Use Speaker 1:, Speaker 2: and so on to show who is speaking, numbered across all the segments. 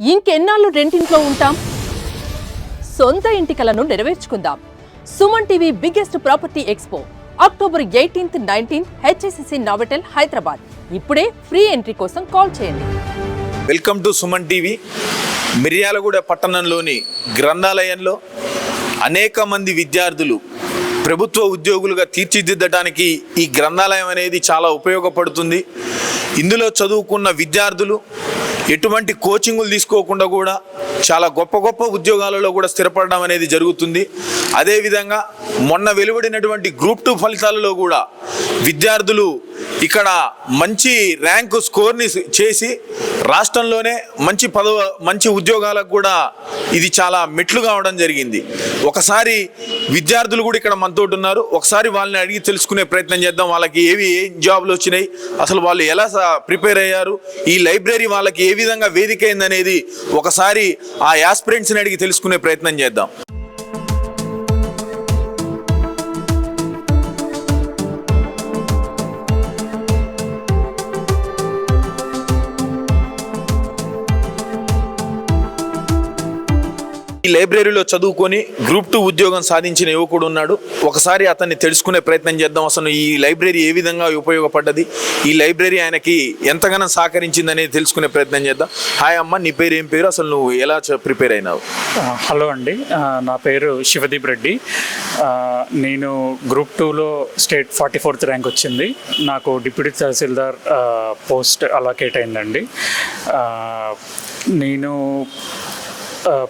Speaker 1: ఇంకెన్నాళ్ళు రెంటింట్లో ఉంటాం? సొంత ఇంటి కలను నెరవేర్చుకుందాం. Suman TV biggest property expo October eighteenth nineteenth HSCC Novotel Hyderabad. ఇప్పుడే ఫ్రీ ఎంట్రీ కోసం కాల్ చేయండి.
Speaker 2: Welcome to Suman TV. Miryalaguda పట్టణంలోని గ్రంథాలయంలో అనేక మంది విద్యార్థులు ప్రభుత్వ ఉద్యోగులుగా తీర్చిదిద్దడానికి ఈ గ్రంథాలయం అనేది చాలా ఉపయోగపడుతుంది. ఇందులో చదువుకున్న విద్యార్థులు ఎటువంటి కోచింగులు తీసుకోకుండా కూడా చాలా గొప్ప గొప్ప ఉద్యోగాలలో కూడా స్థిరపడడం అనేది జరుగుతుంది. అదేవిధంగా మొన్న వెలువడినటువంటి గ్రూప్ టూ ఫలితాలలో కూడా విద్యార్థులు ఇక్కడ మంచి ర్యాంకు స్కోర్ని చేసి రాష్ట్రంలోనే మంచి పదవ మంచి ఉద్యోగాలకు కూడా ఇది చాలా మెట్లు కావడం జరిగింది. ఒకసారి విద్యార్థులు కూడా ఇక్కడ మనతో ఉన్నారు. ఒకసారి వాళ్ళని అడిగి తెలుసుకునే ప్రయత్నం చేద్దాం. వాళ్ళకి ఏవి ఏం జాబ్లు వచ్చినాయి అసలు వాళ్ళు ఎలా ప్రిపేర్ అయ్యారు ఈ లైబ్రరీ వాళ్ళకి ఏ విధంగా వేదిక అయిందనేది ఒకసారి ఆ యాస్పిరెంట్స్ని అడిగి తెలుసుకునే ప్రయత్నం చేద్దాం. ఈ లైబ్రరీలో చదువుకొని గ్రూప్ టూ ఉద్యోగం సాధించిన యువకుడు ఉన్నాడు. ఒకసారి అతన్ని తెలుసుకునే ప్రయత్నం చేద్దాం. అసలు ఈ లైబ్రరీ ఏ విధంగా ఉపయోగపడ్డది? ఈ లైబ్రరీ ఆయనకి ఎంతగానో సహకరించింది అనేది తెలుసుకునే ప్రయత్నం చేద్దాం. హాయ్ అమ్మ నీ పేరు ఏం పేరు? అసలు నువ్వు ఎలా ప్రిపేర్ అయినావు?
Speaker 3: హలో అండి. నా పేరు శివదీప్ రెడ్డి. నేను గ్రూప్ టూలో స్టేట్ ఫార్టీ ఫోర్త్ ర్యాంక్ వచ్చింది. నాకు డిప్యూటీ తహసీల్దార్ పోస్ట్ అలాకేట్ అయిందండి. నేను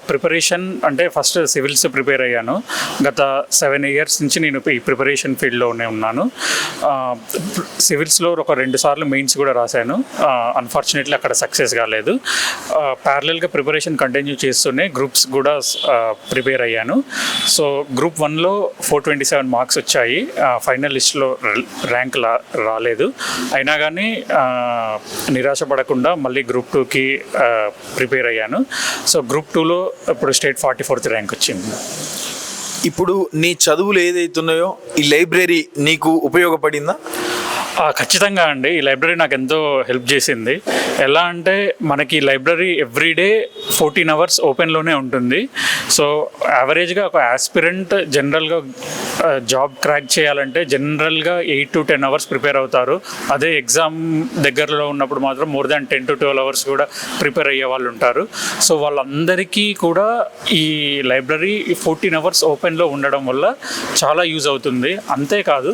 Speaker 3: ప్రిపరేషన్ అంటే ఫస్ట్ సివిల్స్ ప్రిపేర్ అయ్యాను. గత సెవెన్ ఇయర్స్ నుంచి నేను ఈ ప్రిపరేషన్ ఫీల్డ్లోనే ఉన్నాను. సివిల్స్లో ఒక రెండు సార్లు మెయిన్స్ కూడా రాశాను. అన్ఫార్చునేట్లీ అక్కడ సక్సెస్ కాలేదు. ప్యారలల్గా ప్రిపరేషన్ కంటిన్యూ చేస్తూనే గ్రూప్స్ కూడా ప్రిపేర్ అయ్యాను. సో గ్రూప్ వన్లో ఫోర్ ట్వంటీ సెవెన్ మార్క్స్ వచ్చాయి. ఫైనల్ లిస్ట్లో ర్యాంక్ రాలేదు. అయినా కానీ నిరాశపడకుండా మళ్ళీ గ్రూప్ టూకి ప్రిపేర్ అయ్యాను. సో గ్రూప్ టూలో ఇప్పుడు స్టేట్ ఫార్టీ ఫోర్త్ ర్యాంక్ వచ్చింది.
Speaker 2: ఇప్పుడు నీ చదువులు ఏదైతున్నాయో ఈ లైబ్రరీ నీకు ఉపయోగపడిందా?
Speaker 3: ఖచ్చితంగా అండి. ఈ లైబ్రరీ నాకు ఎంతో హెల్ప్ చేసింది. ఎలా అంటే మనకి లైబ్రరీ ఎవ్రీడే ఫోర్టీన్ అవర్స్ ఓపెన్లోనే ఉంటుంది. సో యావరేజ్గా ఒక ఆస్పిరెంట్ జనరల్గా జాబ్ క్రాక్ చేయాలంటే జనరల్గా eight to ten hours prepare అవుతారు. అదే ఎగ్జామ్ దగ్గరలో ఉన్నప్పుడు మాత్రం more than ten to twelve hours కూడా ప్రిపేర్ అయ్యే వాళ్ళు ఉంటారు. సో వాళ్ళందరికీ కూడా ఈ లైబ్రరీ ఫోర్టీన్ అవర్స్ ఓపెన్లో ఉండడం వల్ల చాలా యూజ్ అవుతుంది. అంతేకాదు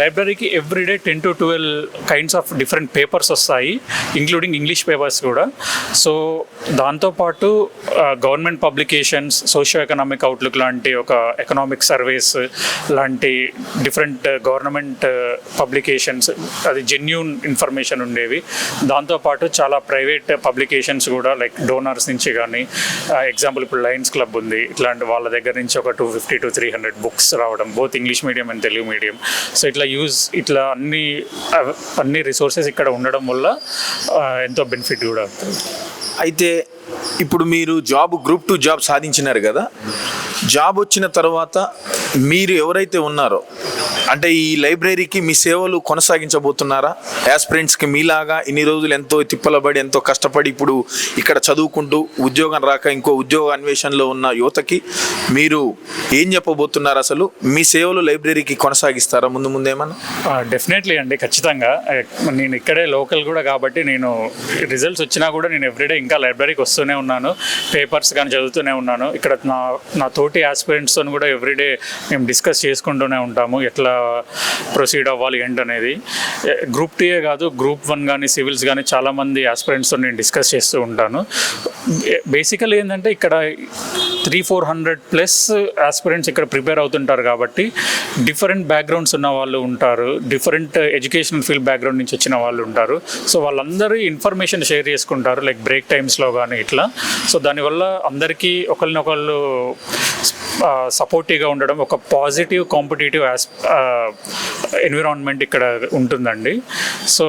Speaker 3: లైబ్రరీకి everyday ten to twelve kinds of different papers వస్తాయి ఇంక్లూడింగ్ ఇంగ్లీష్ పేపర్స్ కూడా. సో దాంతోపాటు government publications socio economic outlook లాంటి ఒక ఎకనామిక్ సర్వేస్ లాంటి డిఫరెంట్ గవర్నమెంట్ పబ్లికేషన్స్ అది జెన్యున్ ఇన్ఫర్మేషన్ ఉండేవి. దాంతోపాటు చాలా ప్రైవేట్ పబ్లికేషన్స్ కూడా లైక్ డోనర్స్ నుంచి కానీ ఎగ్జాంపుల్ ఇప్పుడు లయన్స్ క్లబ్ ఉంది. ఇట్లాంటి వాళ్ళ దగ్గర నుంచి ఒక two fifty to three hundred books రావడం both English medium and Telugu medium so ఇట్లా యూజ్ ఇట్లా అన్ని అన్ని రిసోర్సెస్ ఇక్కడ ఉండడం వల్ల ఎంతో బెనిఫిట్ కూడా.
Speaker 2: అయితే ఇప్పుడు మీరు జాబ్ గ్రూప్ టూ జాబ్ సాధించినారు కదా? జాబ్ వచ్చిన తర్వాత మీరు ఎవరైతే ఉన్నారో అంటే ఈ లైబ్రరీకి మీ సేవలు కొనసాగించబోతున్నారా? యాస్పిరెంట్స్కి మీలాగా ఇన్ని రోజులు ఎంతో తిప్పలబడి ఎంతో కష్టపడి ఇప్పుడు ఇక్కడ చదువుకుంటూ ఉద్యోగం రాక ఇంకో ఉద్యోగ అన్వేషణలో ఉన్న యువతకి మీరు ఏం చెప్పబోతున్నారు అసలు? మీ సేవలు లైబ్రరీకి కొనసాగిస్తారా? ముందు ముందేమన్నా
Speaker 3: డెఫినెట్లీ అండి ఖచ్చితంగా. నేను ఇక్కడే లోకల్ కూడా కాబట్టి నేను రిజల్ట్స్ వచ్చినా కూడా నేను ఎవ్రీడే ఇంకా లైబ్రరీకి వస్తూనే ఉన్నాను. పేపర్స్ కానీ చదువుతూనే ఉన్నాను. ఇక్కడ నా నా తోటి ఆస్పిరెంట్స్తో కూడా ఎవ్రీడే మేము డిస్కస్ చేసుకుంటూనే ఉంటాము. ఎట్లా ప్రొసీడ్ అవ్వాలి ఏంటనేది గ్రూప్ టీయే కాదు గ్రూప్ వన్ కానీ సివిల్స్ కానీ చాలామంది ఆస్పిరెంట్స్తో నేను డిస్కస్ చేస్తూ ఉంటాను. బేసికల్ ఏంటంటే ఇక్కడ three four hundred plus aspirants ఇక్కడ ప్రిపేర్ అవుతుంటారు కాబట్టి డిఫరెంట్ బ్యాక్గ్రౌండ్స్ ఉన్న వాళ్ళు ఉంటారు. డిఫరెంట్ ఎడ్యుకేషనల్ ఫీల్డ్ బ్యాక్గ్రౌండ్ నుంచి వచ్చిన వాళ్ళు ఉంటారు. సో వాళ్ళందరూ ఇన్ఫర్మేషన్ షేర్ చేసుకుంటారు లైక్ బ్రేక్ టైమ్స్లో కానీ ఇట్లా. సో దానివల్ల అందరికీ ఒకరినొకళ్ళు సపోర్టివ్గా ఉండడం ఒక పాజిటివ్ కాంపిటేటివ్ యాస్ ఎన్విరాన్మెంట్ ఇక్కడ ఉంటుందండి. సో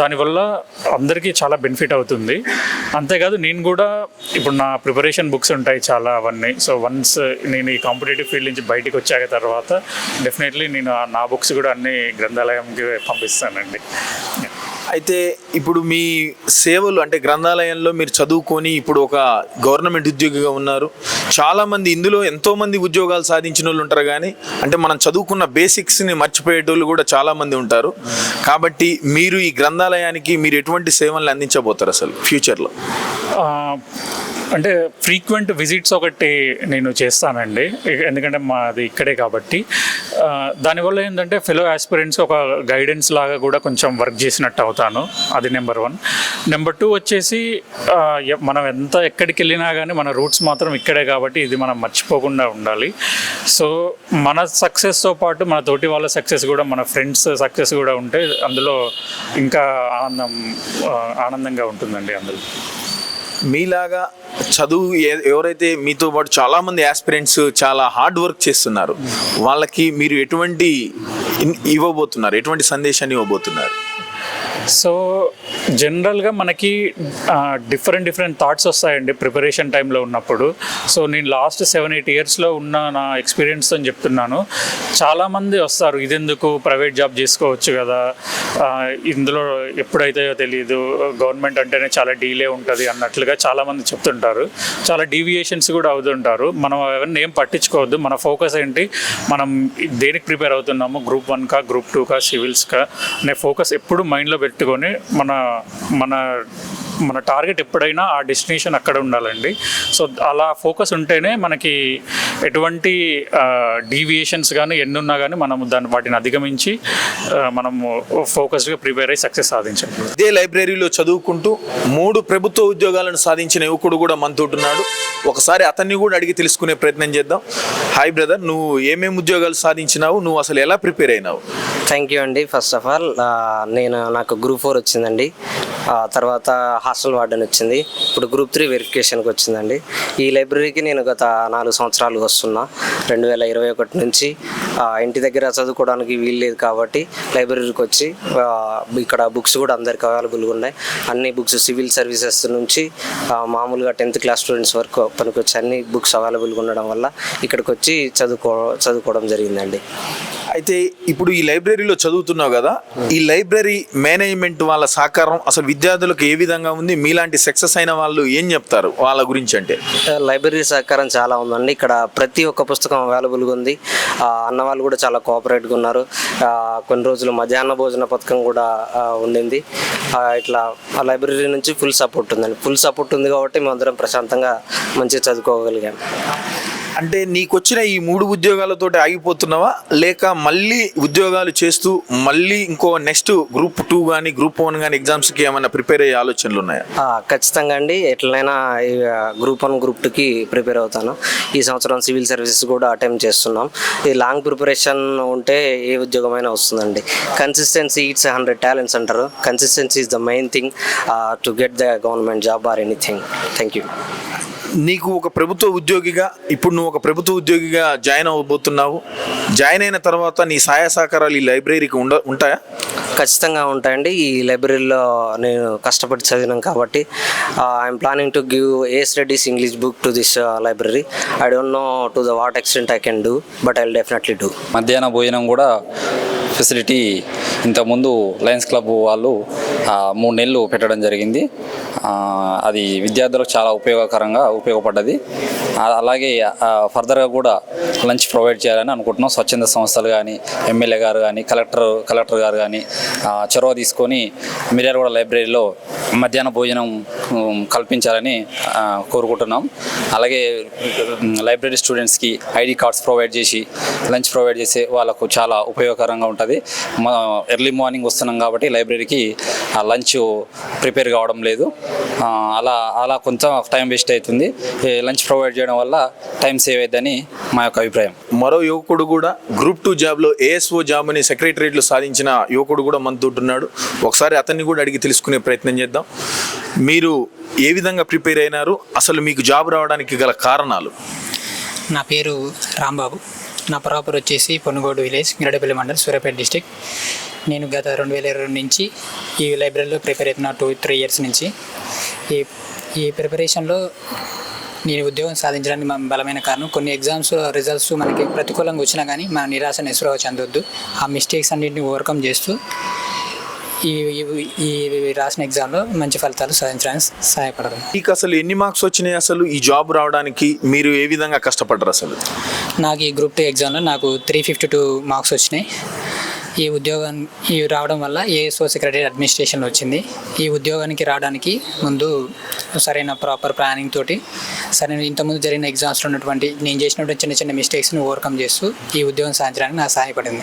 Speaker 3: దానివల్ల అందరికీ చాలా బెనిఫిట్ అవుతుంది. అంతేకాదు నేను కూడా ఇప్పుడు నా ప్రిపరేషన్ బుక్స్ ఉంటాయి చాలా అవన్నీ. సో వన్స్ నేను ఈ కాంపిటేటివ్ ఫీల్డ్ నుంచి బయటకు వచ్చాక తర్వాత డెఫినెట్లీ నేను నా బుక్స్ కూడా అన్ని గ్రంథాలయంకి పంపిస్తానండి.
Speaker 2: అయితే ఇప్పుడు మీ సేవలు అంటే గ్రంథాలయంలో మీరు చదువుకొని ఇప్పుడు ఒక గవర్నమెంట్ ఉద్యోగిగా ఉన్నారు. చాలామంది ఇందులో ఎంతోమంది ఉద్యోగాలు సాధించిన వాళ్ళు ఉంటారు కానీ అంటే మనం చదువుకున్న బేసిక్స్ని మర్చిపోయేటోళ్ళు కూడా చాలామంది ఉంటారు. కాబట్టి మీరు ఈ గ్రంథాలయానికి మీరు ఎటువంటి సేవలను అందించబోతారు అసలు ఫ్యూచర్లో?
Speaker 3: అంటే ఫ్రీక్వెంట్ విజిట్స్ ఒకటి నేను చేస్తానండి. ఎందుకంటే మాది ఇక్కడే కాబట్టి. దానివల్ల ఏంటంటే ఫెలో ఆస్పిరెంట్స్ ఒక గైడెన్స్ లాగా కూడా కొంచెం వర్క్ చేసినట్టు అవుతాను. అది నెంబర్ వన్ నెంబర్ టూ వచ్చేసి మనం ఎంత ఎక్కడికి వెళ్ళినా కానీ మన రూట్స్ మాత్రం ఇక్కడే కాబట్టి ఇది మనం మర్చిపోకుండా ఉండాలి. సో మన సక్సెస్తో పాటు మన తోటి వాళ్ళ సక్సెస్ కూడా మన ఫ్రెండ్స్ సక్సెస్ కూడా ఉంటే అందులో ఇంకా ఆనందం ఆనందంగా ఉంటుందండి అందులో.
Speaker 2: మీలాగా చదువు ఎవరైతే మీతో పాటు చాలా మంది ఆస్పిరెంట్స్ చాలా హార్డ్ వర్క్ చేస్తున్నారు వాళ్ళకి మీరు ఎటువంటి ఇవ్వబోతున్నారు ఎటువంటి సందేశాన్ని ఇవ్వబోతున్నారు?
Speaker 3: సో జనరల్గా మనకి డిఫరెంట్ డిఫరెంట్ థాట్స్ వస్తాయండి ప్రిపరేషన్ టైంలో ఉన్నప్పుడు. సో నేను లాస్ట్ సెవెన్ ఎయిట్ ఇయర్స్లో ఉన్న నా ఎక్స్పీరియన్స్ అని చెప్తున్నాను. చాలామంది వస్తారు ఇదెందుకు? ప్రైవేట్ జాబ్ చేసుకోవచ్చు కదా. ఇందులో ఎప్పుడైతే తెలియదు గవర్నమెంట్ అంటేనే చాలా డీలే ఉంటుంది అన్నట్లుగా చాలామంది చెప్తుంటారు. చాలా డీవియేషన్స్ కూడా అవుతుంటారు. మనం ఎవరిని ఏం పట్టించుకోవద్దు. మన ఫోకస్ ఏంటి? మనం దేనికి ప్రిపేర్ అవుతున్నాము? గ్రూప్ వన్కా గ్రూప్ టూకా సివిల్స్కా అనే ఫోకస్ ఎప్పుడు మైండ్లో పెట్టుకొని మన మన మన టార్గెట్ ఎప్పుడైనా ఆ డెస్టినేషన్ అక్కడ ఉండాలండి. సో అలా ఫోకస్ ఉంటేనే మనకి ఎటువంటి డీవియేషన్స్ కానీ ఎన్ని ఉన్నా కానీ మనం దాన్ని వాటిని అధిగమించి మనము ఫోకస్డ్గా ప్రిపేర్ అయ్యి సక్సెస్ సాధించండి.
Speaker 2: ఇదే లైబ్రరీలో చదువుకుంటూ మూడు ప్రభుత్వ ఉద్యోగాలను సాధించిన యువకుడు కూడా మనతోటున్నాడు ఒకసారి అతన్ని కూడా అడిగి తెలుసుకునే ప్రయత్నం చేద్దాం. హాయ్ బ్రదర్ నువ్వు ఏమేమి ఉద్యోగాలు సాధించినావు? నువ్వు అసలు ఎలా ప్రిపేర్ అయినావు?
Speaker 4: థ్యాంక్ యూ అండి. ఫస్ట్ ఆఫ్ ఆల్ నేను నాకు గ్రూప్ ఫోర్ వచ్చిందండి. ఆ తర్వాత హాస్టల్ వార్డెన్ వచ్చింది. ఇప్పుడు గ్రూప్ త్రీ వెరిఫికేషన్కి వచ్చిందండి. ఈ లైబ్రరీకి నేను గత నాలుగు సంవత్సరాలు వస్తున్నా. రెండు వేల ఇరవై ఒకటి నుంచి ఇంటి దగ్గర చదువుకోవడానికి వీలు లేదు కాబట్టి లైబ్రరీకి వచ్చి ఇక్కడ బుక్స్ కూడా అందరికి అవైలబుల్గా ఉన్నాయి. అన్ని బుక్స్ సివిల్ సర్వీసెస్ నుంచి మామూలుగా టెన్త్ క్లాస్ స్టూడెంట్స్ వరకు పనికొచ్చి అన్ని బుక్స్ అవైలబుల్గా ఉండడం వల్ల ఇక్కడికి వచ్చి చదువుకో చదువుకోవడం జరిగిందండి.
Speaker 2: అయితే ఇప్పుడు ఈ లైబ్రరీలో చదువుతున్నావు కదా ఈ లైబ్రరీ మేనేజ్మెంట్ వాళ్ళ సహకారం అసలు విద్యార్థులకు ఏ విధంగా ఉంది. మీలాంటి సక్సెస్ అయిన వాళ్ళు ఏం చెప్తారు వాళ్ళ గురించి అంటే?
Speaker 4: లైబ్రరీ సహకారం చాలా ఉందండి. ఇక్కడ ప్రతి ఒక్క పుస్తకం అవైలబుల్గా ఉంది. అన్న వాళ్ళు కూడా చాలా కోఆపరేట్గా ఉన్నారు. కొన్ని రోజులు మధ్యాహ్న భోజన పథకం కూడా ఉండింది. ఇట్లా ఆ లైబ్రరీ నుంచి ఫుల్ సపోర్ట్ ఉందండి. ఫుల్ సపోర్ట్ ఉంది కాబట్టి మేము అందరం ప్రశాంతంగా మంచిగా చదువుకోగలిగాం.
Speaker 2: అంటే నీకు వచ్చిన ఈ మూడు ఉద్యోగాలతో ఆగిపోతున్నావా? లేక మళ్ళీ ఉద్యోగాలు చేస్తూ మళ్ళీ ఇంకో నెక్స్ట్ గ్రూప్ టూ కానీ గ్రూప్ వన్ కానీ ఎగ్జామ్స్కి ఏమైనా ప్రిపేర్ అయ్యే ఆలోచనలు ఉన్నాయా?
Speaker 4: ఖచ్చితంగా అండి. ఎట్లయినా ఆ, గ్రూప్ వన్ గ్రూప్ టూకి ప్రిపేర్ అవుతాను. ఈ సంవత్సరం సివిల్ సర్వీసెస్ కూడా అటెంప్ట్ చేస్తున్నాం. ఈ లాంగ్ ప్రిపరేషన్ ఉంటే ఏ ఉద్యోగమైనా వస్తుందండి. కన్సిస్టెన్సీ ఇట్స్ హండ్రెడ్ టాలెంట్స్ అంటారు. Consistency is the main thing to get the government job or anything. Thank you.
Speaker 2: నీకు ఒక ప్రభుత్వ ఉద్యోగిగా ఇప్పుడు నువ్వు ఒక ప్రభుత్వ ఉద్యోగిగా జాయిన్ అవ్వబోతున్నావు. జాయిన్ అయిన తర్వాత నీ సహాయ సహకారాలు ఈ లైబ్రరీకి ఉండ ఉంటాయా?
Speaker 4: ఖచ్చితంగా ఉంటాయండి. ఈ లైబ్రరీలో నేను కష్టపడి చదివినాం కాబట్టి I'm planning to give a studies English book to this library I don't know to the what extent I can do but I definitely do
Speaker 5: మధ్యాహ్న భోజనం కూడా ఫెసిలిటీ ఇంతకుముందు లయన్స్ క్లబ్ వాళ్ళు మూడు నెలలు పెట్టడం జరిగింది. అది విద్యార్థులకు చాలా ఉపయోగకరంగా ఉపయోగపడ్డది. అలాగే ఫర్దర్గా కూడా లంచ్ ప్రొవైడ్ చేయాలని అనుకుంటున్నాం. స్వచ్ఛంద సంస్థలు కానీ ఎమ్మెల్యే గారు కానీ కలెక్టర్ కలెక్టర్ గారు కానీ చొరవ తీసుకొని మిర్యాలగూడ లైబ్రరీలో మధ్యాహ్న భోజనం కల్పించాలని కోరుకుంటున్నాం. అలాగే లైబ్రరీ స్టూడెంట్స్కి ఐడి కార్డ్స్ ప్రొవైడ్ చేసి లంచ్ ప్రొవైడ్ చేస్తే వాళ్ళకు చాలా ఉపయోగకరంగా ఉంటుంది. ఎర్లీ మార్నింగ్ వస్తున్నాం కాబట్టి లైబ్రరీకి ఆ లంచ్ ప్రిపేర్ కావడం లేదు. అలా అలా కొంచెం టైం వేస్ట్ అవుతుంది. లంచ్ ప్రొవైడ్ చేయడం వల్ల టైం సేవ్ అవుతుందని మా యొక్క అభిప్రాయం.
Speaker 2: మరో యువకుడు కూడా గ్రూప్ టూ జాబ్లో ఏఎస్ఓ జాబ్ అని సెక్రటరియట్లో సాధించిన యువకుడు కూడా మనతో ఉంటున్నాడు ఒకసారి అతన్ని కూడా అడిగి తెలుసుకునే ప్రయత్నం చేద్దాం. మీరు ఏ విధంగా ప్రిపేర్ అయినారు? అసలు మీకు జాబ్ రావడానికి గల కారణాలు?
Speaker 6: నా పేరు రాంబాబు. నా ప్రాపర్ వచ్చేసి పొనుగోడు విలేజ్ గిరడపల్లి మండల్ సూర్యాపేట డిస్టిక్ నేను గత రెండు వేల ఇరవై నుంచి ఈ లైబ్రరీలో ప్రిపేర్ అవుతున్నా టూ త్రీ ఇయర్స్ నుంచి. ఈ ఈ ప్రిపరేషన్లో నేను ఉద్యోగం సాధించడానికి మన బలమైన కారణం కొన్ని ఎగ్జామ్స్ రిజల్ట్స్ మనకి ప్రతికూలంగా వచ్చినా కానీ మన నిరాశ నిస్పృహ చెందొద్దు. ఆ మిస్టేక్స్ అన్నింటిని ఓవర్కమ్ చేస్తూ ఈ ఈ- రాసిన ఎగ్జామ్లో మంచి ఫలితాలు సాధించడానికి సహాయపడదు
Speaker 2: మీకు అసలు ఎన్ని మార్క్స్ వచ్చినాయి అసలు ఈ జాబ్ రావడానికి? మీరు ఏ విధంగా కష్టపడ్డారు అసలు?
Speaker 6: నాకు ఈ గ్రూప్ టూ ఎగ్జామ్లో నాకు త్రీ ఫిఫ్టీ టూ మార్క్స్ వచ్చినాయి. ఈ ఉద్యోగం ఈ రావడం వల్ల ఏఎస్ఓ సెక్రటరీ అడ్మినిస్ట్రేషన్ వచ్చింది. ఈ ఉద్యోగానికి రావడానికి ముందు సరైన ప్రాపర్ ప్లానింగ్ తోటి సరైన ఇంతకుముందు జరిగిన ఎగ్జామ్స్లో ఉన్నటువంటి నేను చేసినటువంటి చిన్న చిన్న మిస్టేక్స్ని ఓవర్కమ్ చేస్తూ ఈ ఉద్యోగం సాధించడానికి నాకు సహాయపడింది.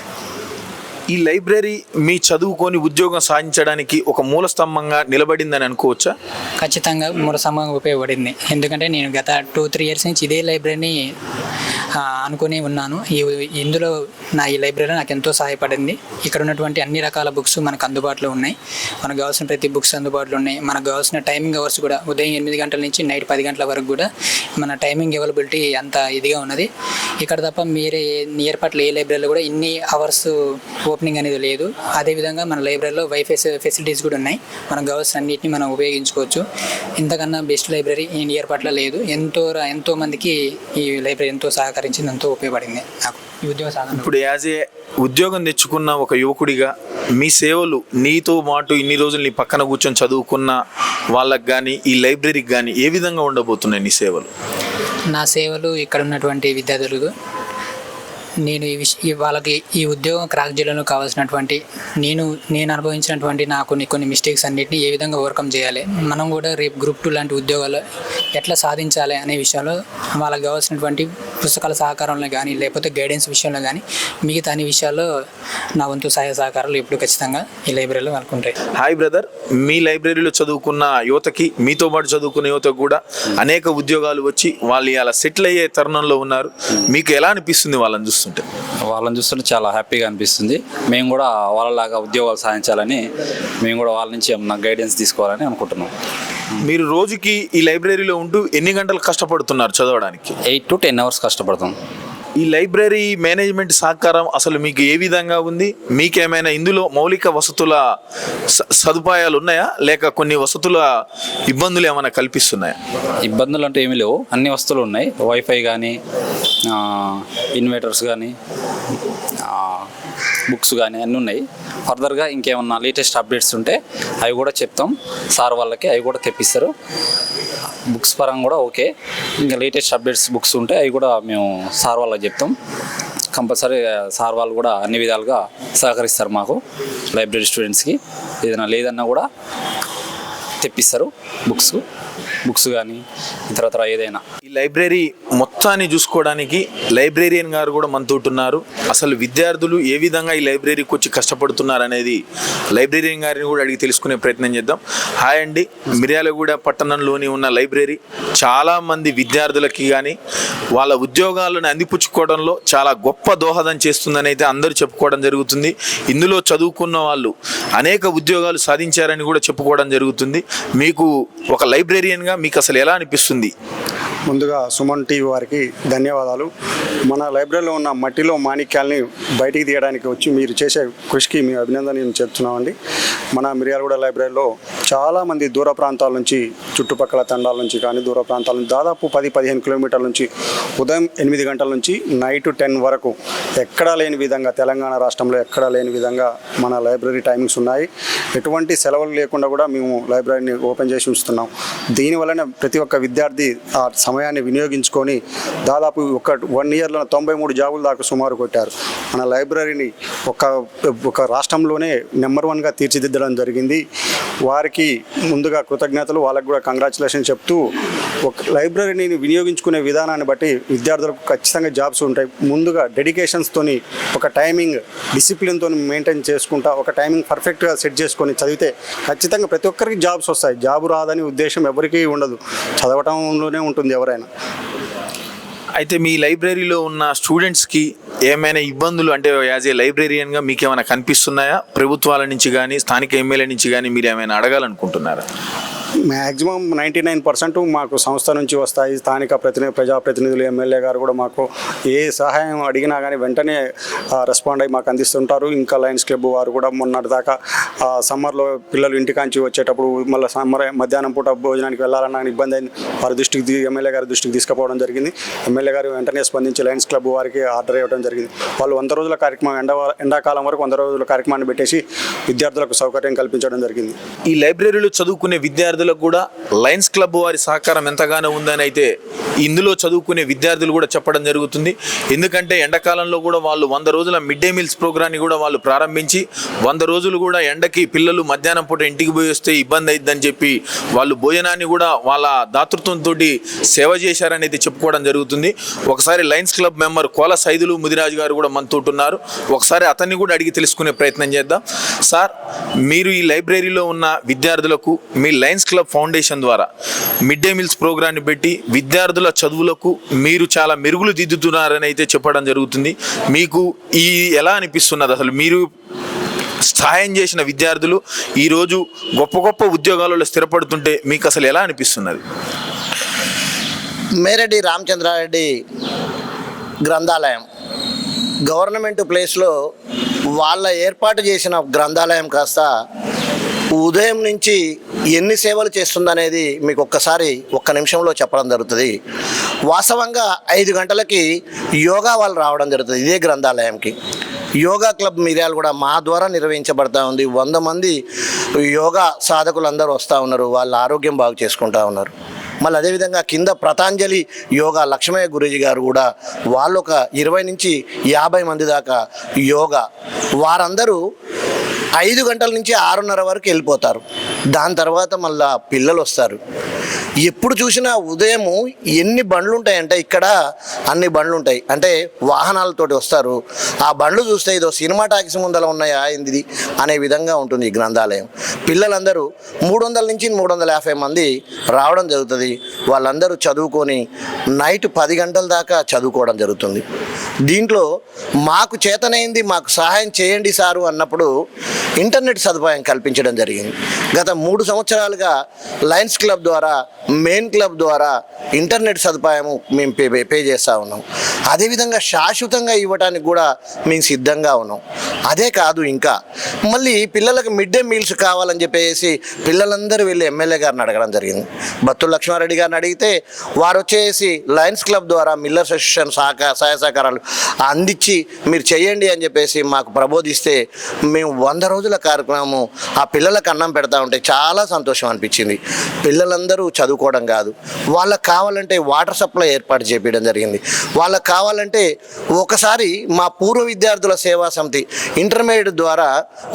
Speaker 2: ఈ లైబ్రరీ మీ చదువుకొని ఉద్యోగం సాధించడానికి ఒక మూల స్తంభంగా నిలబడిందని అనుకోవచ్చా?
Speaker 6: ఖచ్చితంగా మూలసంబంగా ఉపయోగపడింది. ఎందుకంటే నేను గత టూ త్రీ ఇయర్స్ నుంచి ఇదే లైబ్రరీని అనుకుని ఉన్నాను. ఈ ఇందులో నా ఈ లైబ్రరీ నాకు ఎంతో సహాయపడింది. ఇక్కడ ఉన్నటువంటి అన్ని రకాల బుక్స్ మనకు అందుబాటులో ఉన్నాయి. మనకు కావాల్సిన ప్రతి బుక్స్ అందుబాటులో ఉన్నాయి. మనకు కావాల్సిన టైమింగ్ అవర్స్ కూడా ఉదయం ఎనిమిది గంటల నుంచి నైట్ పది గంటల వరకు కూడా మన టైమింగ్ అవైలబిలిటీ అంత ఇదిగా ఉన్నది. ఇక్కడ తప్ప మీరే నియర్ పట్ల ఏ లైబ్రరీలో కూడా ఇన్ని అవర్స్ ఓపెనింగ్ అనేది లేదు. అదేవిధంగా మన లైబ్రరీలో వైఫై ఫెసిలిటీస్ కూడా ఉన్నాయి. మనకు కావాల్సిన అన్నిటిని మనం ఉపయోగించుకోవచ్చు. ఇంతకన్నా బెస్ట్ లైబ్రరీ ఈ నియర్ పట్ల లేదు. ఎంతో ఎంతో మందికి ఈ లైబ్రరీ ఎంతో సహకారం సహకరించింది ఎంతో ఉపయోగపడింది నాకు. ఈ ఉద్యోగ సాధన.
Speaker 2: ఇప్పుడు యాజ్ ఏ ఉద్యోగం తెచ్చుకున్న ఒక యువకుడిగా మీ సేవలు నీతో పాటు ఇన్ని రోజులు నీ పక్కన కూర్చొని చదువుకున్న వాళ్ళకి కానీ ఈ లైబ్రరీకి కానీ ఏ విధంగా ఉండబోతున్నాయి నీ సేవలు?
Speaker 6: నా సేవలు ఇక్కడ ఉన్నటువంటి విద్యార్థులకు నేను ఈ విష ఈ వాళ్ళకి ఈ ఉద్యోగం క్రాక్ జిల్లాలో కావాల్సినటువంటి నేను నేను అనుభవించినటువంటి నా కొన్ని కొన్ని మిస్టేక్స్ అన్నిటిని ఏ విధంగా ఓవర్కమ్ చేయాలి మనం కూడా రేపు గ్రూప్ టూ లాంటి ఉద్యోగాలు ఎట్లా సాధించాలి అనే విషయంలో వాళ్ళకి కావాల్సినటువంటి పుస్తకాల సహకారంలో కానీ లేకపోతే గైడెన్స్ విషయంలో కానీ మిగతా అన్ని విషయాల్లో నా వంతు సహాయ సహకారాలు ఎప్పుడు ఖచ్చితంగా ఈ లైబ్రరీలో ఉంటాయి
Speaker 2: హాయ్ బ్రదర్ మీ లైబ్రరీలో చదువుకున్న యువతకి మీతో పాటు చదువుకున్న యువతకు కూడా అనేక ఉద్యోగాలు వచ్చి వాళ్ళు అలా సెటిల్ అయ్యే తరుణంలో ఉన్నారు. మీకు ఎలా అనిపిస్తుంది వాళ్ళని చూస్తుంటే?
Speaker 5: వాళ్ళని చూస్తుంటే చాలా హ్యాపీగా అనిపిస్తుంది. మేము కూడా వాళ్ళలాగా ఉద్యోగాలు సాధించాలని మేము కూడా వాళ్ళ నుంచి ఏమన్నా గైడెన్స్ తీసుకోవాలని అనుకుంటున్నాం.
Speaker 2: మీరు రోజుకి ఈ లైబ్రరీలో ఉంటూ ఎన్ని గంటలు కష్టపడుతున్నారు చదవడానికి?
Speaker 5: ఎయిట్ టు టెన్ అవర్స్ కష్టపడతాం.
Speaker 2: ఈ లైబ్రరీ మేనేజ్మెంట్ సహకారం అసలు మీకు ఏ విధంగా ఉంది? మీకేమైనా ఇందులో మౌలిక వసతుల సదుపాయాలు ఉన్నాయా? లేక కొన్ని వసతుల ఇబ్బందులు ఏమైనా కల్పిస్తున్నాయా?
Speaker 5: ఇబ్బందులు అంటే ఏమీ లేవు. అన్ని వస్తువులు ఉన్నాయి. వైఫై కానీ ఇన్వర్టర్స్ కానీ బుక్స్ కానీ అన్నీ ఉన్నాయి. ఫర్దర్గా ఇంకేమన్నా లేటెస్ట్ అప్డేట్స్ ఉంటే అవి కూడా చెప్తాం. సార్ వాళ్ళకి అవి కూడా తెప్పిస్తారు. బుక్స్ పరంగా కూడా ఓకే. ఇంకా లేటెస్ట్ అప్డేట్స్ బుక్స్ ఉంటే అవి కూడా మేము సార్ వాళ్ళకి చెప్తాం. కంపల్సరీ సార్ వాళ్ళు కూడా అన్ని విధాలుగా సహకరిస్తారు మాకు లైబ్రరీ స్టూడెంట్స్కి ఏదైనా లేదన్నా కూడా తెప్పిస్తారు బుక్స్ బుక్స్ కానీ ఇతరత్ర ఏదైనా.
Speaker 2: ఈ లైబ్రరీ మొత్తాన్ని చూసుకోవడానికి లైబ్రేరియన్ గారు కూడా మనతో ఉన్నారు. అసలు విద్యార్థులు ఏ విధంగా ఈ లైబ్రరీకి వచ్చి కష్టపడుతున్నారు అనేది లైబ్రేరియన్ గారిని కూడా అడిగి తెలుసుకునే ప్రయత్నం చేద్దాం. హాయ్ అండి. మిర్యాలగూడ పట్టణంలోని ఉన్న లైబ్రరీ చాలామంది విద్యార్థులకి కానీ వాళ్ళ ఉద్యోగాలను అందిపుచ్చుకోవడంలో చాలా గొప్ప దోహదం చేస్తుందని అయితే అందరూ చెప్పుకోవడం జరుగుతుంది. ఇందులో చదువుకున్న వాళ్ళు అనేక ఉద్యోగాలు సాధించారని కూడా చెప్పుకోవడం జరుగుతుంది. మీకు ఒక లైబ్రేరియన్గా మీకు అసలు ఎలా అనిపిస్తుంది?
Speaker 7: ముందుగా సుమన్ టీవీ వారికి ధన్యవాదాలు. మన లైబ్రరీలో ఉన్న మట్టిలో మాణిక్యాలని బయటికి తీయడానికి వచ్చి మీరు చేసే కృషికి మీ అభినందనలు చెప్తున్నామండి. మన మిర్యాలగూడ లైబ్రరీలో చాలామంది దూర ప్రాంతాల నుంచి చుట్టుపక్కల తండాల నుంచి కానీ దూర ప్రాంతాల నుంచి దాదాపు పది పదిహేను కిలోమీటర్ల నుంచి ఉదయం ఎనిమిది గంటల నుంచి నైట్ టెన్ వరకు ఎక్కడా లేని విధంగా తెలంగాణ రాష్ట్రంలో ఎక్కడా లేని విధంగా మన లైబ్రరీ టైమింగ్స్ ఉన్నాయి. ఎటువంటి సెలవులు లేకుండా కూడా మేము లైబ్రరీని ఓపెన్ చేసి ఉంచుతున్నాం. దీనివలన ప్రతి ఒక్క విద్యార్థి ఆ సమయాన్ని వినియోగించుకొని దాదాపు ఒక వన్ ఇయర్లో తొంభై మూడు జాబులు దాకా సుమారు కొట్టారు. మన లైబ్రరీని ఒక ఒక రాష్ట్రంలోనే నెంబర్ వన్గా తీర్చిదిద్దడం జరిగింది. వారికి ముందుగా కృతజ్ఞతలు వాళ్ళకు కూడా కంగ్రాచులేషన్ చెప్తూ ఒక లైబ్రరీని వినియోగించుకునే విధానాన్ని బట్టి విద్యార్థులకు ఖచ్చితంగా జాబ్స్ ఉంటాయి. ముందుగా డెడికేషన్స్తోని ఒక టైమింగ్ డిసిప్లిన్తో మెయింటైన్ చేసుకుంటా ఒక టైమింగ్ పర్ఫెక్ట్గా సెట్ చేసుకొని చదివితే ఖచ్చితంగా ప్రతి ఒక్కరికి జాబ్స్ వస్తాయి. జాబ్ రాదని ఉద్దేశం ఎవరికీ ఉండదు. చదవటంలోనే ఉంటుంది ఎవరైనా.
Speaker 2: అయితే మీ లైబ్రరీలో ఉన్న స్టూడెంట్స్కి ఏమైనా ఇబ్బందులు? అంటే యాజ్ ఏ లైబ్రేరియన్గా మీకు ఏమైనా కనిపిస్తున్నాయా? ప్రభుత్వాల నుంచి కానీ స్థానిక ఎమ్మెల్యే నుంచి కానీ మీరు ఏమైనా అడగాలనుకుంటున్నారా?
Speaker 7: మ్యాక్సిమం నైంటీ నైన్ పర్సెంట్ మాకు సంస్థ నుంచి వస్తాయి. స్థానిక ప్రతినిధి ప్రజాప్రతినిధులు ఎమ్మెల్యే గారు కూడా మాకు ఏ సహాయం అడిగినా కానీ వెంటనే రెస్పాండ్ అయ్యి మాకు అందిస్తుంటారు. ఇంకా లయన్స్ క్లబ్ వారు కూడా మొన్నటి దాకా సమ్మర్లో పిల్లలు ఇంటికాంచి వచ్చేటప్పుడు మళ్ళీ సమ్మర్ మధ్యాహ్నం పూట భోజనానికి వెళ్ళాలన్నా ఇబ్బంది అయింది వారి దృష్టికి ఎమ్మెల్యే గారి దృష్టికి తీసుకుపోవడం జరిగింది. ఎమ్మెల్యే గారు వెంటనే స్పందించి లయన్స్ క్లబ్ వారికి ఆర్డర్ ఇవ్వడం జరిగింది. వాళ్ళు వంద రోజుల కార్యక్రమం ఎండ ఎండాకాలం వరకు వంద రోజుల కార్యక్రమాన్ని పెట్టేసి విద్యార్థులకు సౌకర్యం కల్పించడం జరిగింది.
Speaker 2: ఈ లైబ్రరీలో చదువుకునే విద్యార్థులు విద్యార్థులకు కూడా లయన్స్ క్లబ్ వారి సహకారం ఎంతగానో ఉందని అయితే ఇందులో చదువుకునే విద్యార్థులు కూడా చెప్పడం జరుగుతుంది. ఎందుకంటే ఎండాకాలంలో కూడా వాళ్ళు వంద రోజుల మిడ్ డే మీల్స్ ప్రోగ్రాన్ని కూడా వాళ్ళు ప్రారంభించి వంద రోజులు కూడా ఎండకి పిల్లలు మధ్యాహ్నం పూట ఇంటికి పోయి వస్తే ఇబ్బంది అయిద్దని చెప్పి వాళ్ళు భోజనాన్ని కూడా వాళ్ళ దాతృత్వంతో సేవ చేశారని అయితే చెప్పుకోవడం జరుగుతుంది. ఒకసారి lions club member Kola Saidulu Mudiraju garu కూడా మనతో ఉన్నారు. ఒకసారి అతన్ని కూడా అడిగి తెలుసుకునే ప్రయత్నం చేద్దాం. సార్ మీరు ఈ లైబ్రరీలో ఉన్న విద్యార్థులకు మీ లయన్స్ క్లబ్ ఫౌండేషన్ ద్వారా మిడ్ డే మీల్స్ ప్రోగ్రాన్ని పెట్టి విద్యార్థుల చదువులకు మీరు చాలా మెరుగులు దిద్దుతున్నారని అయితే చెప్పడం జరుగుతుంది. మీకు ఈ ఎలా అనిపిస్తున్నది? అసలు మీరు సహాయం చేసిన విద్యార్థులు ఈరోజు గొప్ప గొప్ప ఉద్యోగాలలో స్థిరపడుతుంటే మీకు అసలు ఎలా అనిపిస్తున్నది?
Speaker 8: మేరెడ్డి రామచంద్రారెడ్డి గ్రంథాలయం. గవర్నమెంట్ ప్లేస్లో వాళ్ళ ఏర్పాటు చేసిన గ్రంథాలయం కాస్త ఉదయం నుంచి ఎన్ని సేవలు చేస్తుందనేది మీకు ఒక్కసారి ఒక్క నిమిషంలో చెప్పడం జరుగుతుంది. వాస్తవంగా ఐదు గంటలకి యోగా వాళ్ళు రావడం జరుగుతుంది ఇదే గ్రంథాలయంకి. యోగా క్లబ్ మిర్యాలు కూడా మా ద్వారా నిర్వహించబడతా ఉంది. వంద మంది యోగా సాధకులు అందరూ వస్తూ ఉన్నారు. వాళ్ళ ఆరోగ్యం బాగు చేసుకుంటా ఉన్నారు. మళ్ళీ అదేవిధంగా కింద ప్రతాంజలి యోగా లక్ష్మయ్య గురూజీ గారు కూడా వాళ్ళు ఒక ఇరవై నుంచి యాభై మంది దాకా యోగా వారందరూ ఐదు గంటల నుంచి ఆరున్నర వరకు వెళ్ళిపోతారు. దాని తర్వాత మళ్ళా పిల్లలు వస్తారు. ఎప్పుడు చూసినా ఉదయము ఎన్ని బండ్లు ఉంటాయంటే ఇక్కడ అన్ని బండ్లు ఉంటాయి. అంటే వాహనాలతోటి వస్తారు. ఆ బండ్లు చూస్తే ఇదో సినిమా టాకీస్ ముందర ఉన్నాయా ఇది అనే విధంగా ఉంటుంది ఈ గ్రంథాలయం. పిల్లలందరూ మూడు వందల నుంచి మూడు వందల యాభై మంది రావడం జరుగుతుంది. వాళ్ళందరూ చదువుకొని నైట్ పది గంటల దాకా చదువుకోవడం జరుగుతుంది. దీంట్లో మాకు చేతనైంది మాకు సహాయం చేయండి సారు అన్నప్పుడు ఇంటర్నెట్ సదుపాయం కల్పించడం జరిగింది. గత మూడు సంవత్సరాలుగా లయన్స్ క్లబ్ ద్వారా మెయిన్ క్లబ్ ద్వారా ఇంటర్నెట్ సదుపాయము మేము పే పే- చేస్తూ ఉన్నాం. అదేవిధంగా శాశ్వతంగా ఇవ్వడానికి కూడా మేము సిద్ధంగా ఉన్నాం. అదే కాదు ఇంకా మళ్ళీ పిల్లలకు మిడ్ డే మీల్స్ కావాలని చెప్పేసి పిల్లలందరూ వెళ్ళి ఎమ్మెల్యే గారిని అడగడం జరిగింది. బత్తుల లక్ష్మారెడ్డి గారిని అడిగితే వారు వచ్చేసి లయన్స్ క్లబ్ ద్వారా మిల్లర్ అసోసియేషన్ సహకార సహాయ సహకారాలు అందించి మీరు చేయండి అని చెప్పేసి మాకు ప్రబోధిస్తే మేము వంద రోజుల కార్యక్రమం ఆ పిల్లలకు అన్నం పెడతా ఉంటే చాలా సంతోషం అనిపించింది. పిల్లలందరూ చదువుకోవడం కాదు. వాళ్ళకి కావాలంటే వాటర్ సప్లై ఏర్పాటు చేపించడం జరిగింది. వాళ్ళకి కావాలంటే ఒకసారి మా పూర్వ విద్యార్థుల సేవా సమితి ఇంటర్మీడియట్ ద్వారా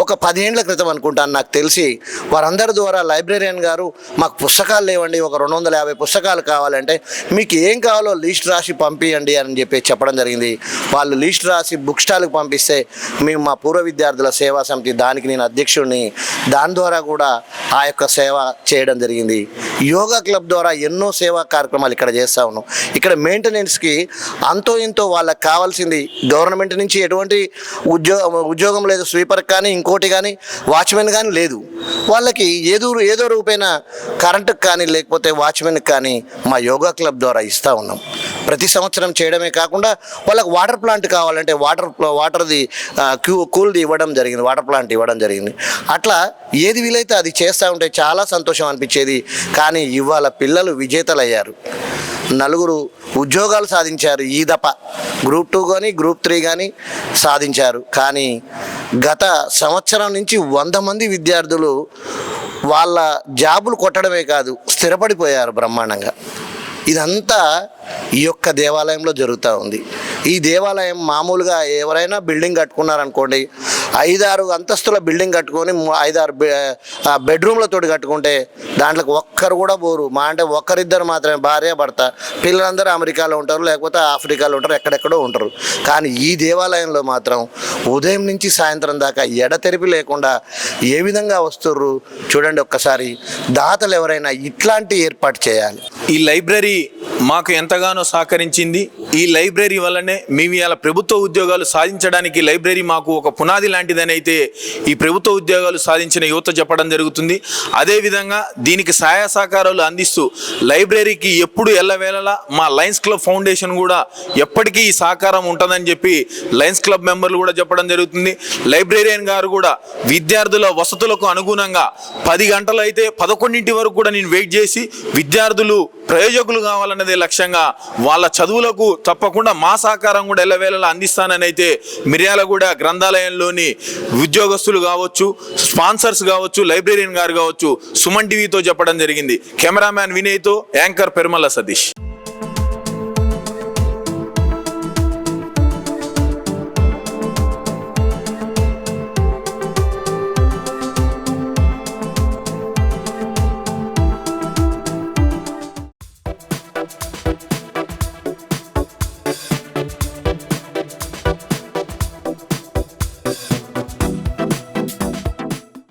Speaker 8: ఒక పదిహేండ్ల క్రితం అనుకుంటాను నాకు తెలిసి వారందరి ద్వారా లైబ్రేరియన్ గారు మాకు పుస్తకాలు లేవండి ఒక రెండు వందల యాభై పుస్తకాలు కావాలంటే మీకు ఏం కావాలో లిస్ట్ రాసి పంపియండి అని చెప్పి చెప్పడం జరిగింది. వాళ్ళు లిస్ట్ రాసి బుక్ స్టాల్కి పంపిస్తే మేము మా పూర్వ విద్యార్థుల సేవా సమితి దానికి నేను అధ్యక్షుడిని. దాని ద్వారా కూడా ఆ యొక్క సేవ చేయడం జరిగింది. యోగా క్లబ్ ద్వారా ఎన్నో సేవా కార్యక్రమాలు ఇక్కడ చేస్తూ ఉన్నాం. ఇక్కడ మెయింటెనెన్స్కి అంతో ఇంతో వాళ్ళకి కావాల్సింది గవర్నమెంట్ నుంచి ఎటువంటి ఉద్యోగం ఉద్యోగం లేదు స్వీపర్ కానీ ఇంకోటి కానీ వాచ్మెన్ కానీ లేదు. వాళ్ళకి ఏదో ఏదో రూపైన కరెంటుకు కానీ లేకపోతే వాచ్మెన్కి కానీ మా యోగా క్లబ్ ద్వారా ఇస్తూ ఉన్నాం. ప్రతి సంవత్సరం చేయడమే కాకుండా వాళ్ళకి వాటర్ ప్లాంట్ కావాలంటే వాటర్ వాటర్ది క్యూ కూల్ది ఇవ్వడం జరిగింది. వాటర్ ప్లాంట్ ఇవ్వడం జరిగింది. అట్లా ఏది వీలైతే అది చేస్తూ ఉంటే చాలా సంతోషం అనిపించేది. కానీ ఇవాళ పిల్లలు విజేతలయ్యారు. నలుగురు ఉద్యోగాలు సాధించారు ఈ దప గ్రూప్ టూ కానీ గ్రూప్ త్రీ కానీ సాధించారు. కానీ గత సంవత్సరం నుంచి వంద మంది విద్యార్థులు వాళ్ళ జాబులు కొట్టడమే కాదు స్థిరపడిపోయారు బ్రహ్మాండంగా. ఇదంతా ఈ యొక్క దేవాలయంలో జరుగుతూ ఉంది. ఈ దేవాలయం మామూలుగా ఎవరైనా బిల్డింగ్ కట్టుకున్నారనుకోండి ఐదారు అంతస్తుల బిల్డింగ్ కట్టుకొని ఐదారు బెడ్రూమ్లతో బెడ్రూమ్లతోటి కట్టుకుంటే దాంట్లోకి ఒక్కరు కూడా పోరు. మా అంటే ఒక్కరిద్దరు మాత్రమే భార్య భర్త. పిల్లలందరూ అమెరికాలో ఉంటారు లేకపోతే ఆఫ్రికాలో ఉంటారు ఎక్కడెక్కడో ఉంటారు. కానీ ఈ దేవాలయంలో మాత్రం ఉదయం నుంచి సాయంత్రం దాకా ఎడతెరిపి లేకుండా ఏ విధంగా వస్తుర్రు? చూడండి ఒక్కసారి. దాతలు ఎవరైనా ఇట్లాంటి ఏర్పాటు చేయాలి.
Speaker 2: ఈ లైబ్రరీ మాకు ఎంతగానో సహకరించింది. ఈ లైబ్రరీ వల్లనే మేము ఇలా ప్రభుత్వ ఉద్యోగాలు సాధించడానికి లైబ్రరీ మాకు ఒక పునాది లాంటిదని అయితే ఈ ప్రభుత్వ ఉద్యోగాలు సాధించిన యువత చెప్పడం జరుగుతుంది. అదేవిధంగా దీనికి సహాయ సహకారాలు అందిస్తూ లైబ్రరీకి ఎప్పుడు ఎల్లవేళలా మా లయన్స్ క్లబ్ ఫౌండేషన్ కూడా ఎప్పటికీ ఈ సహకారం ఉంటుందని చెప్పి లయన్స్ క్లబ్ మెంబర్లు కూడా చెప్పడం జరుగుతుంది. లైబ్రేరియన్ గారు కూడా విద్యార్థుల వసతులకు అనుగుణంగా పది గంటలు అయితే పదకొండింటి వరకు కూడా నేను వెయిట్ చేసి విద్యార్థులు ప్రయోజకులు కావాలన్నదే లక్ష్యంగా వాళ్ళ చదువులకు తప్పకుండా మా సహకారం కూడా ఎల్లవేళలా అందిస్తానని అయితే మిర్యాలగూడ గ్రంథాలయంలోని ఉద్యోగస్తులు కావచ్చు స్పాన్సర్స్ కావచ్చు లైబ్రేరియన్ గారు కావచ్చు సుమన్ టీవీతో చెప్పడం జరిగింది. కెమెరామ్యాన్ వినయ్తో యాంకర్ పెరుమల్ల సతీష్.